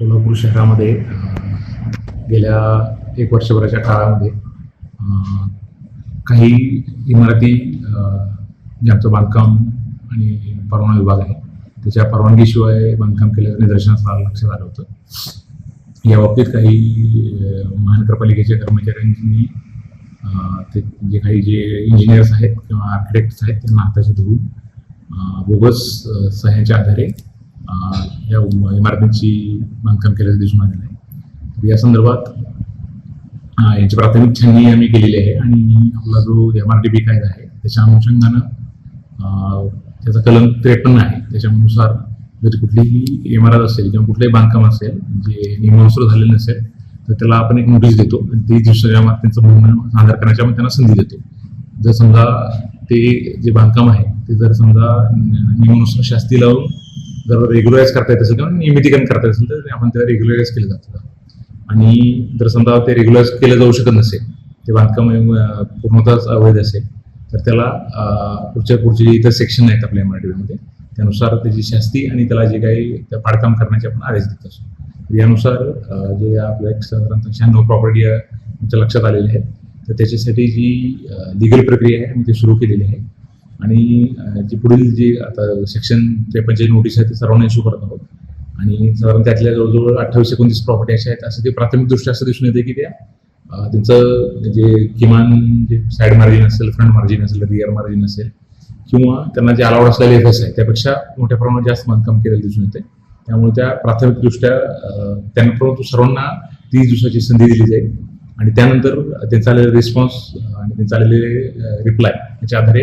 सोलापूर शहरामध्ये गेल्या एक वर्षभराच्या काळामध्ये काही इमारती ज्यांचं बांधकाम आणि परवाना विभाग आहे त्याच्या परवानगीशिवाय बांधकाम केल्याचं निदर्शनास लक्षात आलं होतं. या बाबतीत काही महानगरपालिकेच्या कर्मचाऱ्यांनी ते जे काही जे इंजिनियर्स आहेत किंवा आर्किटेक्ट्स आहेत त्यांना हाताशी धरून बोगस सह्याच्या आधारे या इमारतींची बांधकाम केल्याचं दिसून आलेलं आहे. तर या संदर्भात यांची प्राथमिक छाननी आम्ही केलेली आहे आणि आपला जो एम आर डी बी कायदा आहे त्याच्या अनुषंगानं त्याचा कलम त्रेपन्न आहे. त्याच्यानुसार जर कुठलीही इमारत असेल किंवा कुठलंही बांधकाम असेल जे नियमानुसार झालेलं नसेल तर त्याला आपण एक नोटीस देतो आणि ते दुसऱ्या माध्यमांचं म्हणणं सादर करण्याच्या आपण त्यांना संधी देतो. जर समजा ते जे बांधकाम आहे ते जर समजा नियमानुसार शास्ती लावून जर रेग्युलराईज करता येत असेल किंवा नियमितीकरण करता येत असेल तर आपण त्याला रेग्युलराईज केलं जातं. आणि जर समजा ते रेग्युलराईज केलं जाऊ शकत नसेल ते बांधकाम पूर्णतःच पूर्णतः अवैध असेल तर त्याला पुढच्या पुढचे जे इतर सेक्शन आहेत आपल्या मध्ये त्यानुसार त्याची शास्ती आणि त्याला जे काही त्या पाडकाम करण्याचे आपण आदेश देत असतो. यानुसार जे आपलं एक साधारणतः शहाण्णव प्रॉपर्टी आमच्या लक्षात आलेले आहेत तर त्याच्यासाठी जी लिगल प्रक्रिया आहे आम्ही ती सुरू केलेली आहे. आणि जे जी पुढील जी आता सेक्शन त्रेपन्नची नोटीस आहे ते सर्वांना इश्यू करत आहोत. आणि साधारण त्यातल्या जवळजवळ अठ्ठावीस एकोणतीस प्रॉपर्टी अशा आहेत असं ते प्राथमिकदृष्ट्या असं दिसून येते की त्या त्यांचं जे किमान जे साईड मार्जिन असेल फ्रंट मार्जिन असेल रिअर मार्जिन असेल किंवा त्यांना जे अलाउड असलेले एफ एस आहे त्यापेक्षा मोठ्या प्रमाणात जास्त बांधकाम केलेलं दिसून येते त्यामुळे त्या प्राथमिकदृष्ट्या त्यांना परंतु सर्वांना तीस दिवसाची संधी दिली जाईल. आणि त्यानंतर त्यांचा आलेले रिस्पॉन्स आणि त्यांचा आलेले रिप्लाय याच्या आधारे